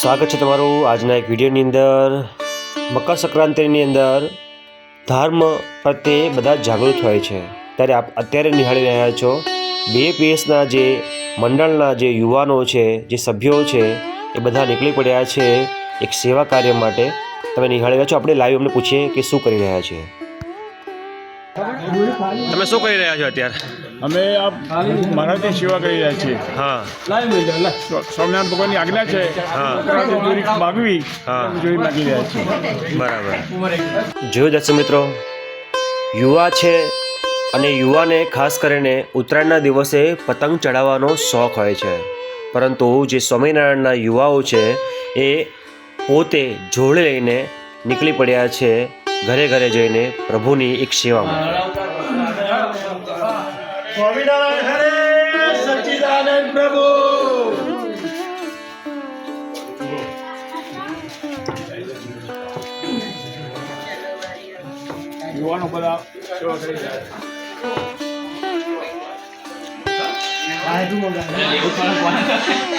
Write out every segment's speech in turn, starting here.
સ્વાગત છે તમારું આજના એક વિડીયોની અંદર. મકર સંક્રાંતિની અંદર ધર્મ પ્રત્યે બધા જાગૃત હોય છે. ત્યારે આપ અત્યારે નિહાળી રહ્યા છો. બીએપીએસના જે મંડળના જે યુવાનો છે, જે સભ્યો છે, એ બધા નીકળી પડ્યા છે એક સેવા કાર્ય માટે. તમે નિહાળી રહ્યા છો. આપણે લાઈવ અમને પૂછીએ કે શું કરી રહ્યા છે? તમે શું કરી રહ્યા છો અત્યારે? અમે આ મહારાજની સેવા કરી રહ્યા છીએ. હા. સ્વ- સ્વામિનારાયણ ભગવાનની આજ્ઞા છે હા. માગવી હા. માગી રહ્યા છીએ. બરાબર. જો દર્શક મિત્રો યુવા છે અને યુવાને ખાસ કરીને ઉત્તરાયણના દિવસે પતંગ ચડાવવાનો શોખ હોય છે. પરંતુ જે સ્વામિનારાયણના યુવાઓ છે એ પોતે જોડે લઈને નીકળી પડ્યા છે ઘરે ઘરે જઈને પ્રભુની એક સેવામાં. યુવાનો બધા સેવા કરી રહ્યા છે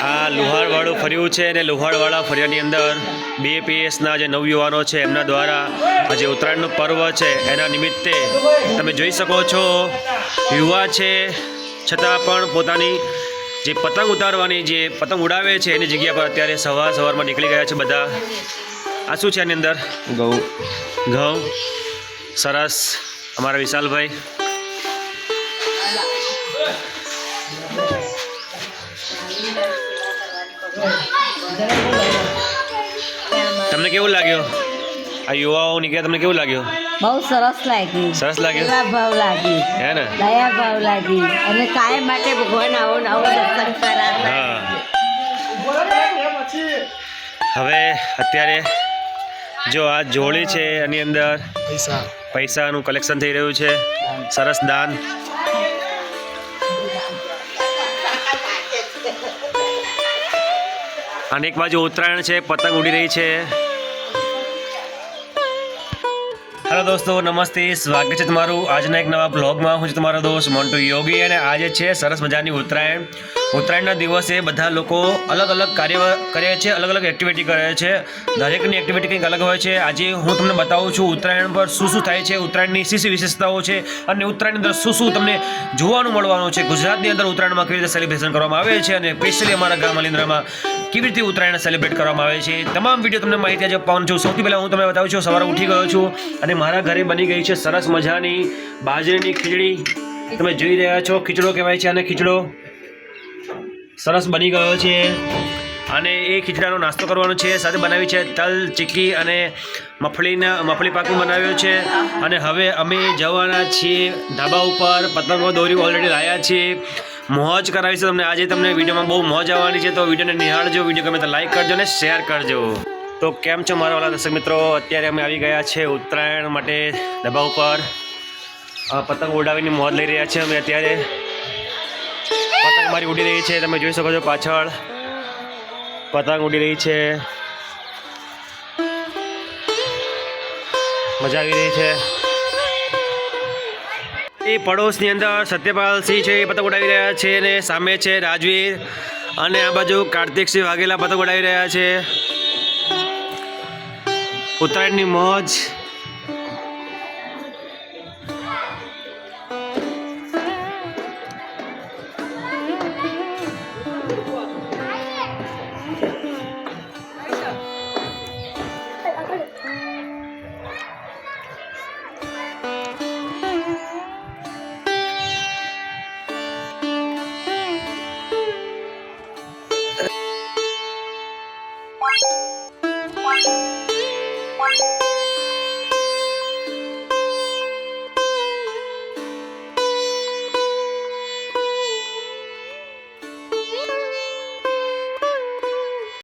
આ લુહારવાળું ફર્યું છે અને લુહારવાળા ફર્યાની અંદર બીએપીએસના જે નવયુવાનો છે એમના દ્વારા આજે ઉત્તરાયણનું પર્વ છે એના નિમિત્તે તમે જોઈ શકો છો યુવા છે છતાં પણ પોતાની જે પતંગ ઉતારવાની જે પતંગ ઉડાવે છે એની જગ્યા પર અત્યારે સવાર સવારમાં નીકળી ગયા છે બધા. આ શું છે આની અંદર? ઘઉં. ઘઉં. સરસ. અમારા વિશાલભાઈ. તમને કેવું લાગ્યું? આ યુવાઓ નીકળ્યા તમને કેવું લાગ્યું? બહુ સરસ લાગી સરસ લાગ્યું? સેવા ભાવ લાગી હે ને? દયા ભાવ લાગી અને કાયમ માટે ભગવાન આવો નવો દર્શન કરાવે. હા. હવે અત્યારે જો આ જોડી છે એની અંદર પૈસાનું કલેક્શન થઈ રહ્યું છે. સરસ દાન. અને એક બાજુ ઉત્તરાયણ છે પતંગ ઉડી રહી છે. હેલો દોસ્તો, નમસ્તે. સ્વાગત છે તમારું આજના એક નવા બ્લોગમાં. હું છું તમારો દોસ્ત મોન્ટુ યોગી અને આજે છે સરસ મજાની ઉત્તરાયણ. ઉત્તરાયણના દિવસે બધા લોકો અલગ અલગ કાર્ય કરે છે અલગ અલગ એક્ટિવિટી કરે છે. દરેકની એક્ટિવિટી કંઈક અલગ હોય છે. આજે હું તમને બતાવું છું ઉત્તરાયણ પર શું શું થાય છે, ઉત્તરાયણની શી શી વિશેષતાઓ છે અને ઉત્તરાયણની અંદર શું શું તમને જોવાનું મળવાનું છે. ગુજરાતની અંદર ઉત્તરાયણમાં કેવી રીતે સેલિબ્રેશન કરવામાં આવે છે અને સ્પેશિયલી અમારા ગામ અલિન્દ્રામાં કેવી રીતે ઉત્તરાયણ સેલિબ્રેટ કરવામાં આવે છે. તમામ વીડિયો તમને માહિતી આજે પાઉન છું. સૌથી પહેલાં હું તમને બતાવું છું, સવારે ઉઠી ગયો છું અને મારા ઘરે બની ગઈ છે સરસ મજાની બાજરીની ખીચડી. તમે જોઈ રહ્યા છો ખીચડો કહેવાય છે અને ખીચડો. સરસ બની ગયો છે. અને એ ખીચડાનો નાસ્તો કરવાનો છે, સાથે બનાવી છે તલ, ચીક્કી અને મફળીના, મફળી પાકું બનાવ્યો છે. અને હવે અમે જવાના છીએ ધાબા ઉપર, પતંગો દોરી ઓલરેડી લાયા છીએ. મોજ કરાવી છે તમને. આજે તમને વિડીયોમાં બહુ મોજ આવવાની છે, તો વિડીયોને નિહાળજો. વીડિયો ગમે તો લાઈક કરજો અને શેર કરજો. તો કેમ છો મારા વાલા દર્શક મિત્રો? અત્યારે અમે આવી ગયા છે ઉત્તરાયણ માટે ડબ્બા ઉપર. પતંગ ઉડાવીની મોજ લઈ રહ્યા છીએ અમે અત્યારે. પતંગ મારી ઉડી રહી છે, તમે જોઈ શકો છો પાછળ. પતંગ ઉડી રહી છે. મજા આવી રહી છે. એ પડોશની અંદર સત્યપાલ સિંહ છે, એ પતંગ ઉડાવી રહ્યા છે અને સામે છે રાજવીર. અને આ બાજુ કાર્તિકસિંહ વાઘેલા પતંગ ઉડાવી રહ્યા છે. ઉત્તરાયણની મોજ